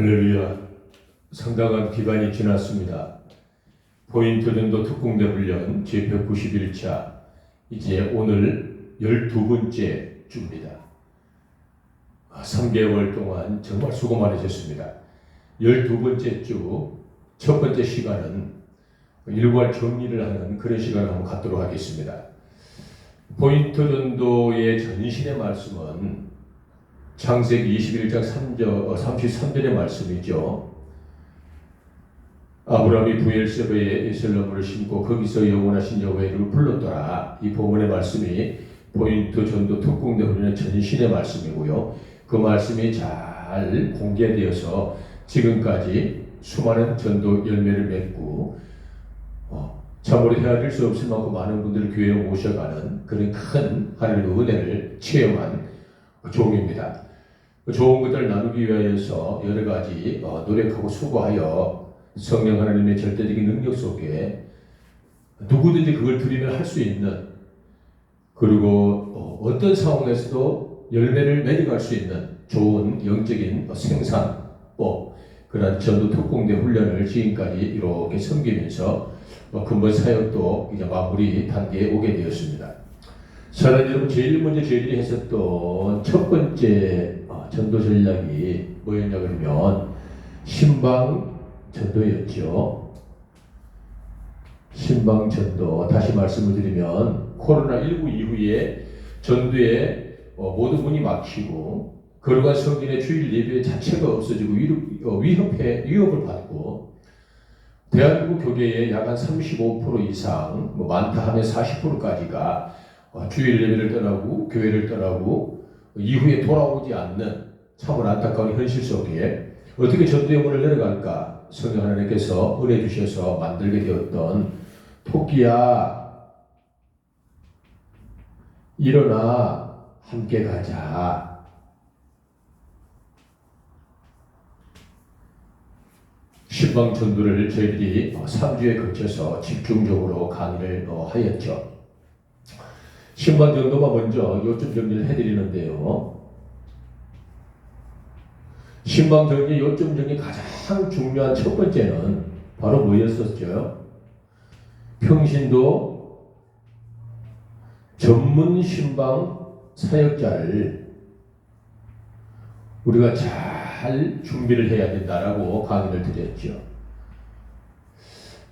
할렐루야. 상당한 기간이 지났습니다. 포인트 전도 특공대 훈련 제191차 이제 오늘 12번째 주입니다. 3개월 동안 정말 수고 많으셨습니다. 12번째 주 첫 번째 시간은 일괄 정리를 하는 그런 시간을 한번 갖도록 하겠습니다. 포인트 전도의 전신의 말씀은 창세기 21장 3절, 33절의 말씀이죠. 아브라함이 부엘세바에 에셀러문을 심고 거기서 영원하신 이름을 불렀더라. 이 본문의 말씀이 포인트 전도 특공대 훈련의 전신의 말씀이고요. 그 말씀이 잘 공개되어서 지금까지 수많은 전도 열매를 맺고 어, 참으로 헤아릴 수 없을 만큼 많은 분들을 교회에 모셔가는 그런 큰 하나님의 은혜를 체험한 종입니다. 그 좋은 것들을 나누기 위하여서 여러 가지 어, 노력하고 수고하여 성령 하나님의 절대적인 능력 속에 누구든지 그걸 드리면 할 수 있는 그리고 어, 어떤 상황에서도 열매를 맺어갈 수 있는 좋은 영적인 어, 생산법 그런 전도 특공대 훈련을 지금까지 이렇게 섬기면서 어, 근본 사역도 이제 마무리 단계에 오게 되었습니다. 사랑 여러분 제일 먼저 저희들이 했었던 첫 번째 어, 전도 전략이 뭐였냐 그러면 신방 전도였죠. 신방 전도 다시 말씀을 드리면 코로나 19 이후에 전도에 어, 모든 문이 막히고 거룩한 성진의 주일 예배 자체가 없어지고 위- 어, 위협해 위협을 받고 대한민국 교계의 약 한 35% 이상 뭐 많다 하면 40%까지가 어, 주일 예배를 떠나고 교회를 떠나고 이후에 돌아오지 않는 참으로 안타까운 현실 속에 어떻게 전도의 문을 내려갈까 성령 하나님께서 은혜 주셔서 만들게 되었던 토끼야 일어나 함께 가자 신방 전도를 저희들이 3주에 걸쳐서 집중적으로 강의를 어, 하였죠. 신방 전도가 먼저 요점 정리를 해드리는데요. 신방 정리 요점 정리 가장 중요한 첫 번째는 바로 뭐였었죠? 평신도 전문 신방 사역자를 우리가 잘 준비를 해야 된다라고 강의를 드렸죠.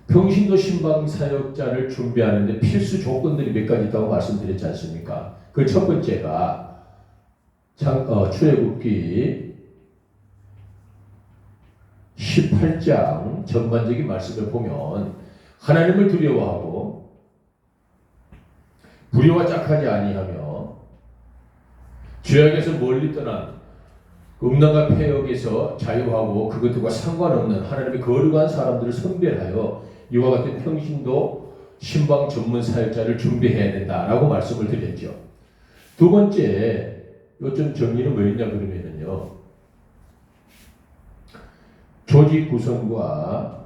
평신도 신방 사역자를 준비하는데 필수 조건들이 몇 가지 있다고 말씀드렸지 않습니까? 그 첫 번째가 장, 어, 출애굽기 18장 전반적인 말씀을 보면 하나님을 두려워하고 불의와 짝하지 아니하며 죄악에서 멀리 떠난 음란과 폐역에서 자유하고 그것들과 상관없는 하나님의 거룩한 사람들을 선별하여 이와 같은 평신도 신방 전문 사역자를 준비해야 된다라고 말씀을 드렸죠. 두 번째 요점 정리는 뭐였냐 그러면은요. 조직 구성과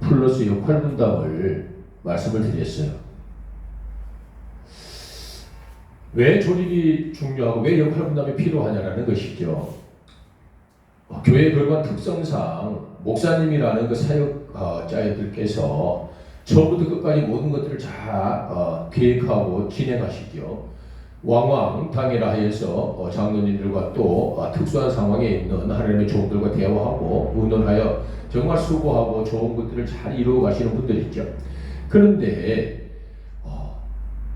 플러스 역할 분담을 말씀을 드렸어요. 왜 조직이 중요하고 왜 역할 분담이 필요하냐라는 것이죠. 어, 교회 거룩한 특성상 목사님이라는 그 사역자들께서 처음부터 끝까지 모든 것들을 잘 어, 계획하고 진행하시죠. 왕왕 당이라 하여서 어, 장로님들과 또 어, 특수한 상황에 있는 하나님의 종들과 대화하고 의논하여 정말 수고하고 좋은 것들을 잘 이루어 가시는 분들 있죠. 그런데 어,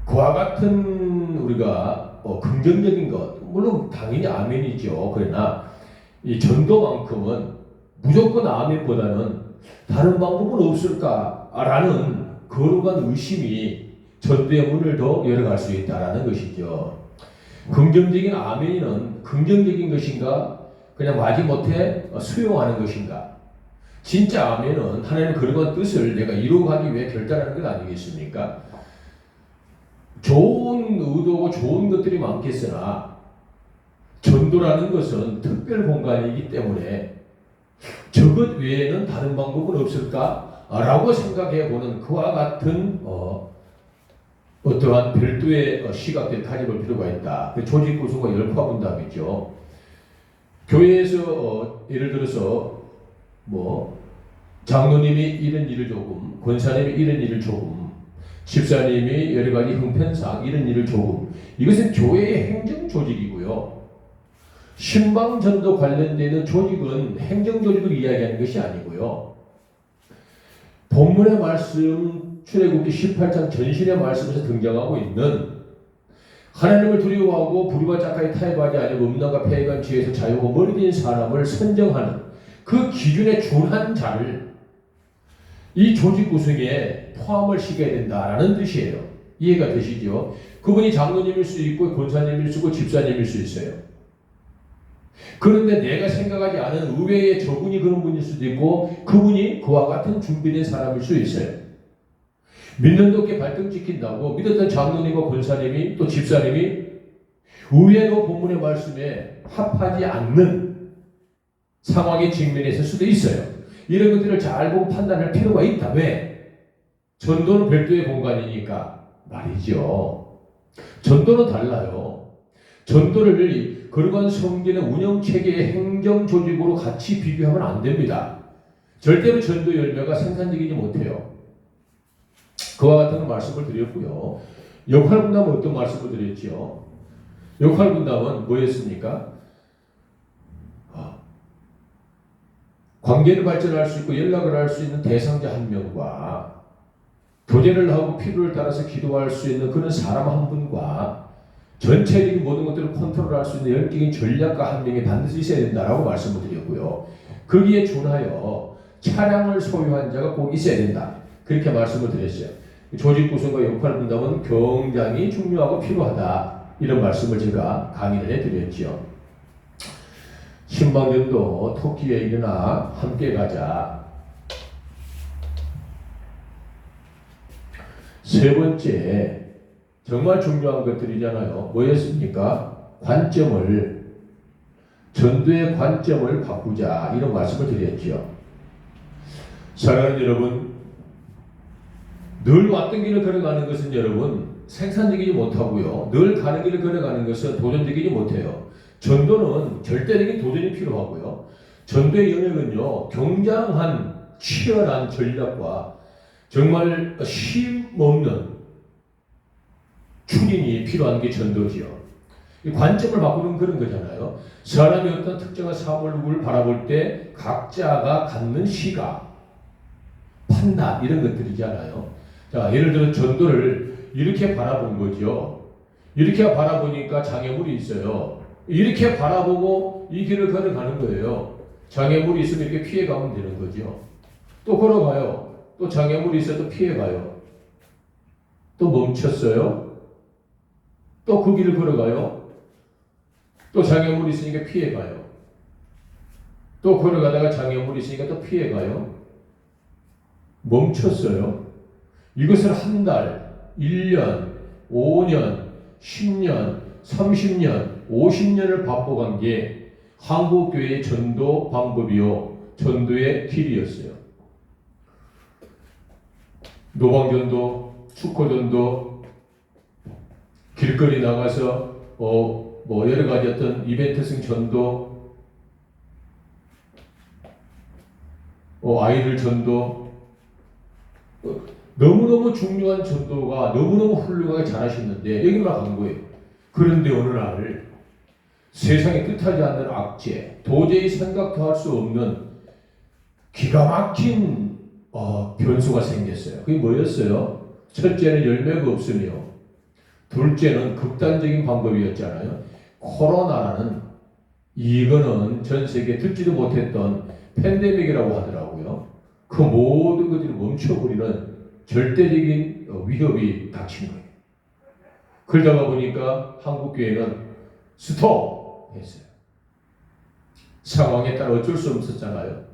그와 같은 우리가 어, 긍정적인 것 물론 당연히 아멘이죠. 그러나 이 전도만큼은 무조건 아멘보다는 다른 방법은 없을까라는 거룩한 의심이 전도의 문을 더 열어갈 수 있다라는 것이죠. 긍정적인 아멘은 긍정적인 것인가? 그냥 마지못해 수용하는 것인가? 진짜 아멘은 하나님의 거룩한 뜻을 내가 이루어가기 위해 결단하는 것 아니겠습니까? 좋은 의도고 좋은 것들이 많겠으나 전도라는 것은 특별 공간이기 때문에 저것 외에는 다른 방법은 없을까? 라고 생각해 보는 그와 같은 어, 어떠한 별도의 어, 시각들 가져볼 필요가 있다. 그 조직 구성과 열파 분담이죠. 교회에서 어, 예를 들어서 뭐 장로님이 이런 일을 조금, 권사님이 이런 일을 조금, 집사님이 여러 가지 형편상 이런 일을 조금 이것은 교회의 행정 조직이고요. 신방전도 관련되는 조직은 행정 조직을 이야기하는 것이 아니고요. 본문의 말씀 출애굽기 18장 전신의 말씀에서 등장하고 있는 하나님을 두려워하고 불의와 짝까지 타협하지 아니고 음란과 폐해간 지에서 자유고 머리된 사람을 선정하는 그 기준에 준한 자를 이 조직 구성에 포함을 시켜야 된다라는 뜻이에요. 이해가 되시죠? 그분이 장로님일 수 있고 권사님일 수 있고 집사님일 수 있어요. 그런데 내가 생각하지 않은 의외의 저분이 그런 분일 수도 있고 그분이 그와 같은 준비된 사람일 수 있어요. 믿는 덕에 발등지킨다고 믿었던 장로님과 권사님이 또 집사님이 의외로 본문의 말씀에 합하지 않는 상황에 직면했을 수도 있어요. 이런 것들을 잘 보고 판단할 필요가 있다. 왜? 전도는 별도의 공간이니까 말이죠. 전도는 달라요. 전도를 그러한 성전의 운영 체계의 행정 조직으로 같이 비교하면 안 됩니다. 절대로 전도 열매가 생산적이지 못해요. 그와 같은 말씀을 드렸고요. 역할 분담은 어떤 말씀을 드렸지요? 역할 분담은 뭐였습니까? 아, 관계를 발전할 수 있고 연락을 할 수 있는 대상자 한 명과 교제를 하고 필요를 따라서 기도할 수 있는 그런 사람 한 분과 전체적인 모든 것들을 컨트롤할 수 있는 열정인 전략가 한 명이 반드시 있어야 된다라고 말씀을 드렸고요. 거기에 준하여 차량을 소유한 자가 꼭 있어야 된다. 그렇게 말씀을 드렸어요. 조직 구성과 역할 분담은 굉장히 중요하고 필요하다. 이런 말씀을 제가 강의를 해드렸죠. 신방전도 토끼에 일어나 함께 가자. 세 번째, 정말 중요한 것들이잖아요. 뭐였습니까? 관점을, 전도의 관점을 바꾸자. 이런 말씀을 드렸죠. 사랑하는 여러분, 늘 왔던 길을 걸어가는 것은 여러분 생산적이지 못하고요. 늘 가는 길을 걸어가는 것은 도전적이지 못해요. 전도는 절대적인 도전이 필요하고요. 전도의 영역은요, 굉장한 치열한 전략과 정말 쉼 없는 추진이 필요한 게 전도지요. 이 관점을 바꾸는 그런 거잖아요. 사람이 어떤 특정한 사물을 바라볼 때 각자가 갖는 시각, 판단 이런 것들이잖아요. 자, 예를 들어 전도를 이렇게 바라본 거죠. 이렇게 바라보니까 장애물이 있어요. 이렇게 바라보고 이 길을 걸어가는 거예요. 장애물이 있으면 이렇게 피해가면 되는 거죠. 또 걸어가요. 또 장애물이 있어도 피해가요. 또 멈췄어요. 또 그 길을 걸어가요. 또 장애물이 있으니까 피해가요. 또 걸어가다가 장애물이 있으니까 또 피해가요. 멈췄어요. 이것을 한 달, 1년, 5년, 10년, 30년, 50년을 반복한 게 한국교회의 전도 방법이요. 전도의 길이었어요. 노방전도, 축구전도, 길거리 나가서 어, 뭐 여러 가지 어떤 이벤트성 전도, 어, 아이들 전도, 어, 너무너무 중요한 전도가 너무너무 훌륭하게 잘하셨는데 여기만 간 거예요. 그런데 어느 날 세상에 뜻하지 않는 악재, 도저히 생각도 할 수 없는 기가 막힌 어, 변수가 생겼어요. 그게 뭐였어요? 첫째는 열매가 없으며 둘째는 극단적인 방법이었잖아요. 코로나라는 이거는 전 세계 듣지도 못했던 팬데믹이라고 하더라고요. 그 모든 것들이 멈춰버리는 절대적인 어, 위협이 닥친 거예요. 그러다가 보니까 한국 교회는 스톱 했어요. 상황에 따라 어쩔 수 없었잖아요.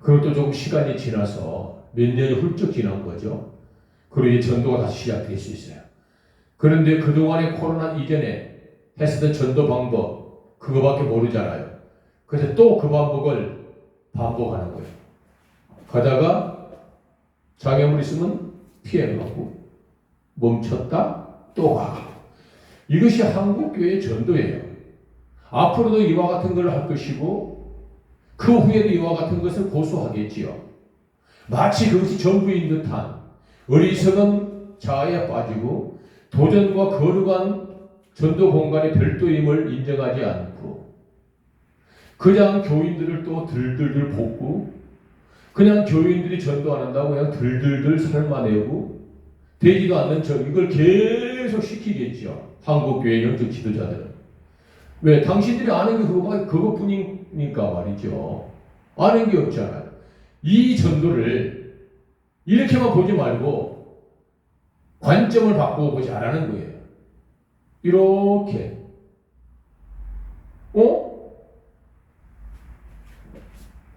그것도 조금 시간이 지나서 몇 년이 훌쩍 지난 거죠. 그리고 이제 전도가 다시 시작될 수 있어요. 그런데 그동안의 코로나 이전에 했었던 전도 방법 그거밖에 모르잖아요. 그래서 또 그 방법을 반복하는 거예요. 가다가 장애물 있으면 피해를 받고 멈췄다 또 가고 이것이 한국 교회의 전도예요. 앞으로도 이와 같은 걸 할 것이고 그 후에도 이와 같은 것을 고수하겠지요. 마치 그것이 전부인 듯한 어리석은 자아에 빠지고 도전과 거룩한 전도 공간의 별도임을 인정하지 않고 그냥 교인들을 또 들들들 볶고 그냥 교인들이 전도 안 한다고 그냥 들들들 삶아내고 되지도 않는 저 이걸 계속 시키겠죠. 한국교회 영적 지도자들은. 왜? 당신들이 아는 게 그거, 그것뿐이니까 말이죠. 아는 게 없잖아요. 이 전도를 이렇게만 보지 말고 관점을 바꾸어 보지 않라는 거예요. 이렇게. 어?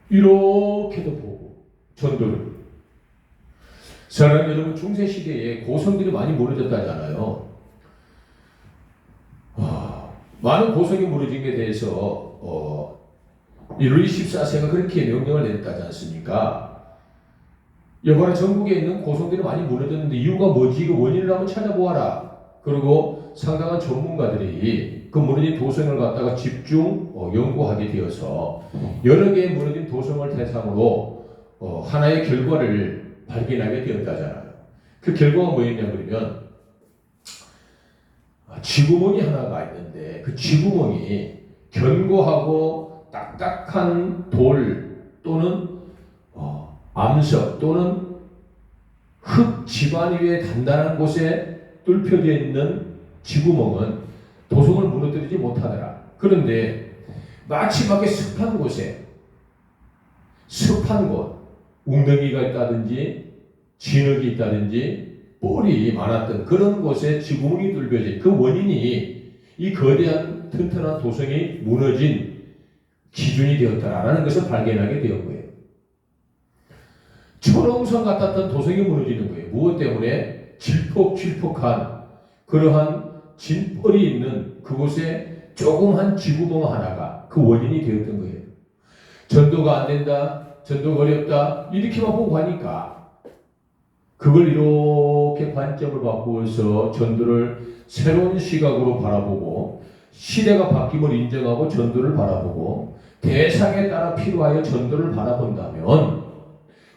이렇게도 보고 전도를. 사랑하는 여러분 중세 시대에 고성들이 많이 무너졌다잖아요. 와, 많은 고성이 무너진 게 대해서 어, 이 루이 14세가 그렇게 명령을 내렸다지 않습니까? 여봐라 전국에 있는 고성들이 많이 무너졌는데 이유가 뭐지? 그 원인을 한번 찾아보아라. 그리고 상당한 전문가들이 그 무너진 도성을 갖다가 집중 어, 연구하게 되어서 여러 개의 무너진 도성을 대상으로 어, 하나의 결과를 발견하게 되었다잖아요. 그 결과가 뭐였냐 그러면 아, 쥐구멍이 하나가 있는데 그 쥐구멍이 견고하고 딱딱한 돌 또는 어, 암석 또는 흙 지반 위에 단단한 곳에 뚫혀져 있는 쥐구멍은 도성을 무너뜨리지 못하더라. 그런데 마지막에 습한 곳에 습한 곳 웅덩이가 있다든지 진흙이 있다든지 뻘이 많았던 그런 곳에 지구멍이 뚫려진 그 원인이 이 거대한 튼튼한 도성이 무너진 기준이 되었다라는 것을 발견하게 되었 거예요. 초롱성 같았던 도성이 무너지는 거예요. 무엇 때문에? 질퍽질퍽한 그러한 진벌이 있는 그곳에 조그만 지구멍 하나가 그 원인이 되었던 거예요. 전도가 안 된다. 전도가 어렵다. 이렇게만 보고 가니까 그걸 이렇게 관점을 바꾸어서 전도를 새로운 시각으로 바라보고 시대가 바뀜을 인정하고 전도를 바라보고 대상에 따라 필요하여 전도를 바라본다면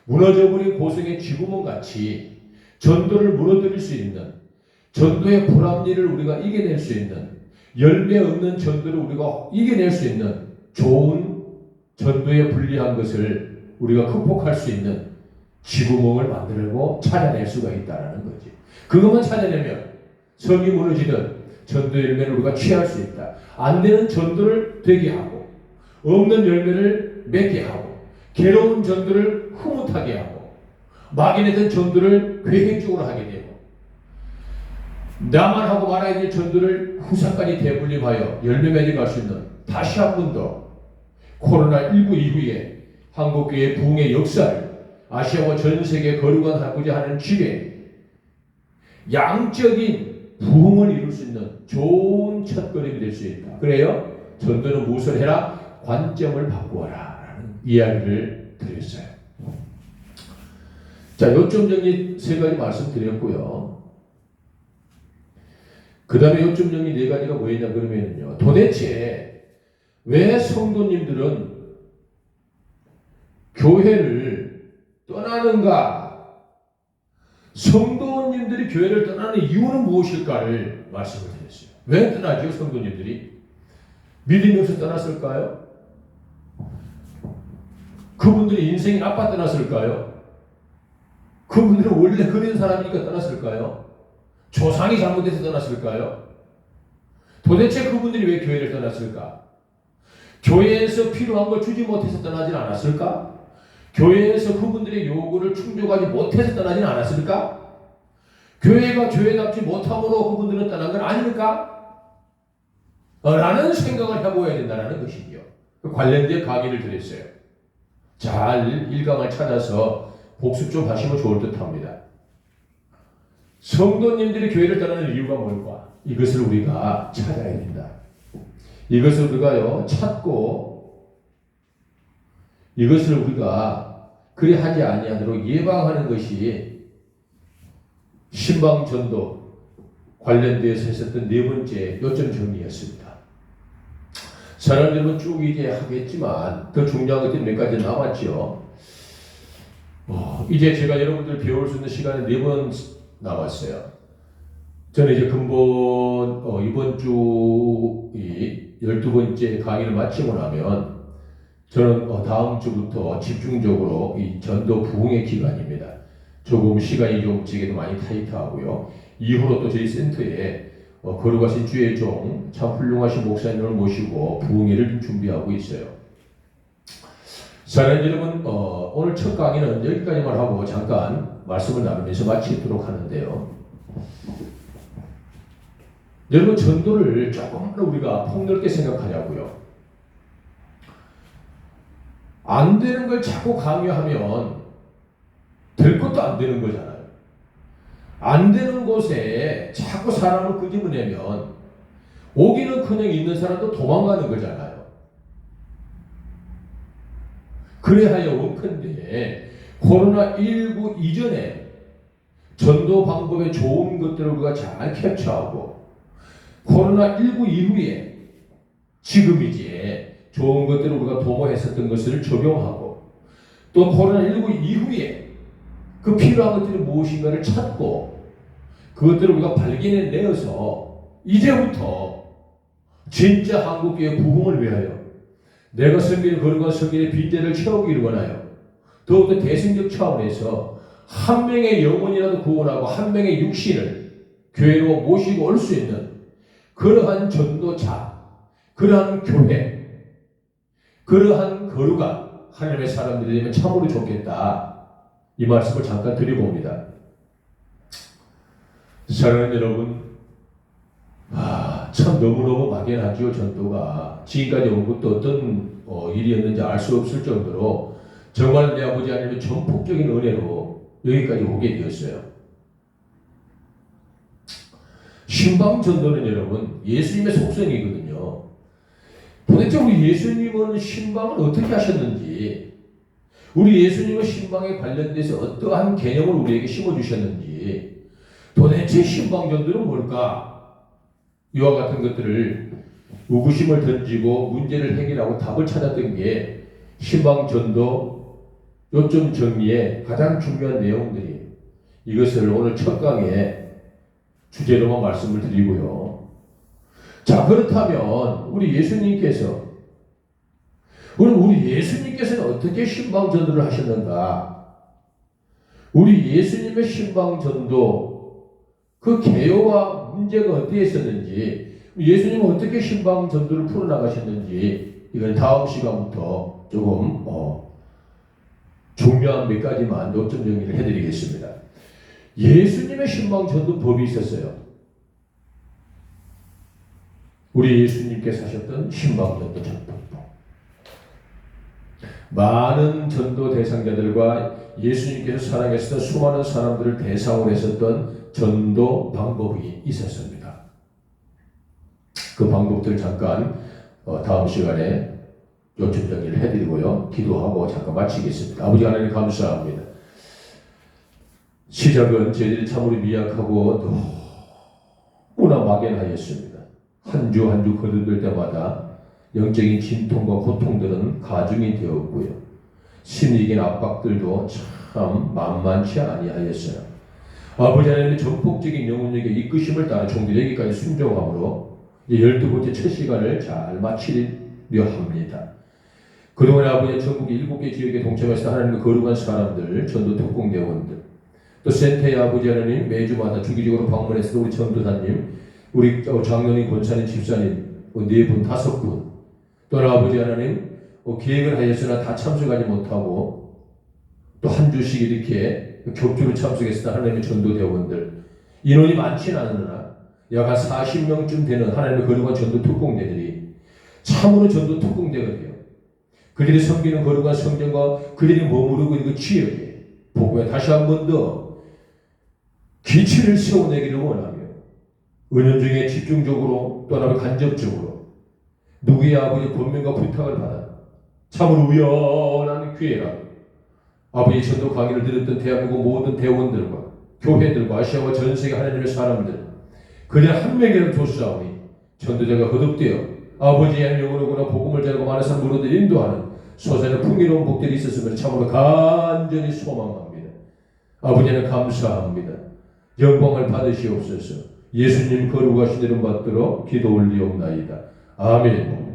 무너져버린 고성의 쥐구멍 같이 전도를 무너뜨릴 수 있는 전도의 불합리를 우리가 이겨낼 수 있는 열매 없는 전도를 우리가 이겨낼 수 있는 좋은 전도에 불리한 것을 우리가 극복할 수 있는 지구멍을 만들고 찾아낼 수가 있다는 거지. 그것만 찾아내면 성이 무너지든 전도 열매를 우리가 취할 수 있다. 안 되는 전도를 되게 하고 없는 열매를 맺게 하고 괴로운 전도를 흐뭇하게 하고 막연했던 전도를 계획적으로 하게 되고 나만 하고 말아야 될 전도를 후사까지 대분림하여 열매 맺어 갈 수 있는 다시 한 번 더 코로나19 이후에 한국교회 부흥의 역사를 아시아와 전 세계 거룩한 하고자 하는 기회 양적인 부흥을 이룰 수 있는 좋은 첫걸음이 될 수 있다. 그래요? 전도는 무엇을 해라? 관점을 바꾸어라. 라는 이야기를 드렸어요. 자, 요점 정리 세 가지 말씀드렸고요. 그 다음에 요점 정리 네 가지가 뭐였냐 그러면요. 도대체 왜 성도님들은 교회를 떠나는가? 성도님들이 교회를 떠나는 이유는 무엇일까를 말씀을 드렸어요. 왜 떠나죠, 성도님들이? 믿음이 없어 떠났을까요? 그분들이 인생이 나빠 떠났을까요? 그분들은 원래 그런 사람이니까 떠났을까요? 조상이 잘못해서 떠났을까요? 도대체 그분들이 왜 교회를 떠났을까? 교회에서 필요한 걸 주지 못해서 떠나진 않았을까? 교회에서 그분들의 요구를 충족하지 못해서 떠나진 않았을까? 교회가 교회답지 못함으로 그분들은 떠난 건? 어, 라는 생각을 해보아야 된다는 것이죠. 그 관련된 강의를 드렸어요. 잘 일강을 찾아서 복습 좀 하시면 좋을 듯 합니다. 성도님들이 교회를 떠나는 이유가 뭘까? 이것을 우리가 찾아야 된다. 이것을 우리가요, 찾고, 이것을 우리가 그리 하지 아니하도록 예방하는 것이 신방전도 관련되어서 했었던 네 번째 요점 정리였습니다. 사람들은 쭉 이제 하겠지만 더 중요한 것들이 몇 가지 남았죠. 어, 이제 제가 여러분들 배울 수 있는 시간이 네 번 남았어요. 저는 이제 근본 어, 이번 주 이 열두 번째 강의를 마치고 나면 저는 어, 다음 주부터 집중적으로 이 전도 부흥의 기간입니다. 조금 시간이 좀 제게도 많이 타이트하고요. 이후로 또 저희 센터에 어, 거룩하신 주의 종, 참 훌륭하신 목사님을 모시고 부흥회를 좀 준비하고 있어요. 사랑하는 여러분, 어, 오늘 첫 강의는 여기까지만 하고 잠깐 말씀을 나누면서 마치도록 하는데요. 여러분, 전도를 조금만 우리가 폭넓게 생각하냐고요. 안 되는 걸 자꾸 강요하면 될 것도 안 되는 거잖아요. 안 되는 곳에 자꾸 사람을 끄집어내면 오기는 그냥 있는 사람도 도망가는 거잖아요. 그래하여 원컨대 코로나19 이전에 전도 방법의 좋은 것들을 우리가 잘 캡처하고 코로나19 이후에 지금이지에 좋은 것들을 우리가 도모했었던 것을 적용하고 또 코로나19 이후에 그 필요한 것들이 무엇인가를 찾고 그것들을 우리가 발견해 내어서 이제부터 진짜 한국교회 부흥을 위하여 내가 섬기는 거룩한 섬기는 빈대를 채우기를 원하여 더욱더 대승적 차원에서 한 명의 영혼이라도 구원하고 한 명의 육신을 교회로 모시고 올 수 있는 그러한 전도자, 그러한 교회, 그러한 거룩한 하나님의 사람들이 되면 참으로 좋겠다. 이 말씀을 잠깐 드려봅니다. 사랑하는 여러분, 아, 참 너무너무 막연하죠, 전도가. 지금까지 온 것도 어떤 어, 일이었는지 알 수 없을 정도로 정말 내 아버지 하나님의 전폭적인 은혜로 여기까지 오게 되었어요. 신방 전도는 여러분, 예수님의 속성이거든요. 도대체 우리 예수님은 신방을 어떻게 하셨는지, 우리 예수님은 신방에 관련돼서 어떠한 개념을 우리에게 심어주셨는지, 도대체 신방 전도는 뭘까? 이와 같은 것들을 의구심을 던지고 문제를 해결하고 답을 찾았던 게 신방 전도 요점 정리의 가장 중요한 내용들이 이것을 오늘 첫 강에 주제로만 말씀을 드리고요. 자 그렇다면 우리 예수님께서 우리 우리 예수님께서는 어떻게 신방 전도를 하셨는가? 우리 예수님의 신방 전도 그 개요와 문제가 어디에 있었는지 예수님은 어떻게 신방 전도를 풀어나가셨는지 이걸 다음 시간부터 조금 어, 중요한 몇 가지만 요점 정리를 해드리겠습니다. 예수님의 신방 전도 법이 있었어요. 우리 예수님께서 하셨던 신방 전도 전법. 많은 전도 대상자들과 예수님께서 사랑했던 수많은 사람들을 대상으로 했었던 전도 방법이 있었습니다. 그 방법들 잠깐 어, 다음 시간에 요점 정리를 해드리고요. 기도하고 잠깐 마치겠습니다. 아버지 하나님 감사합니다. 시작은 저희들이 참으로 미약하고 너무나 막연하였습니다. 한 주 한 주 거듭될 때마다 영적인 진통과 고통들은 가중이 되었고요. 심리적인 압박들도 참 만만치 아니하였어요. 아버지 하나님의 전폭적인 영혼력의 이끄심을 따라 종들 여기까지 순종함으로 이제 열두 번째 첫 시간을 잘 마치려 합니다. 그동안 아버지 전국의 일곱 개 지역에 동참해서 하나님의 거룩한 사람들, 전도 특공 대원들, 또 센터의 아버지 하나님 매주마다 주기적으로 방문해서 우리 전도사님, 우리 장로님, 권사님, 집사님 네 분, 다섯 분, 또 아버지 하나님 어, 계획을 하였으나 다 참석하지 못하고 또 한 주씩 이렇게 격주로 참석했을 하나님의 전도대원들 인원이 많지는 않으나 약 한 40명쯤 되는 하나님의 거룩한 전도 특공대들이 참으로 전도 특공대거든요. 그들이 섬기는 거룩한 성전과 그들이 머무르고 있는 그 지역에 복음에 다시 한 번 더 기치를 세워내기를 원하며 은연중에 집중적으로 또는 간접적으로 누구의 아버지 권면과 부탁을 받아 참으로 우연한 기회라 아버지 전도 강의를 들었던 대한민국 모든 대원들과 교회들과 아시아와 전 세계 하나님의 사람들 그냥 한 명이라도 조수하오니 전도자가 거듭되어 아버지의 영으로구나 복음을 전하고 많은 사람으로들 인도하는 소산의 풍요로운 복들이 있었음을 참으로 간절히 소망합니다. 아버지는 감사합니다. 영광을 받으시옵소서. 예수님 거룩하신 이름 받들어 기도 올리옵나이다. 아멘.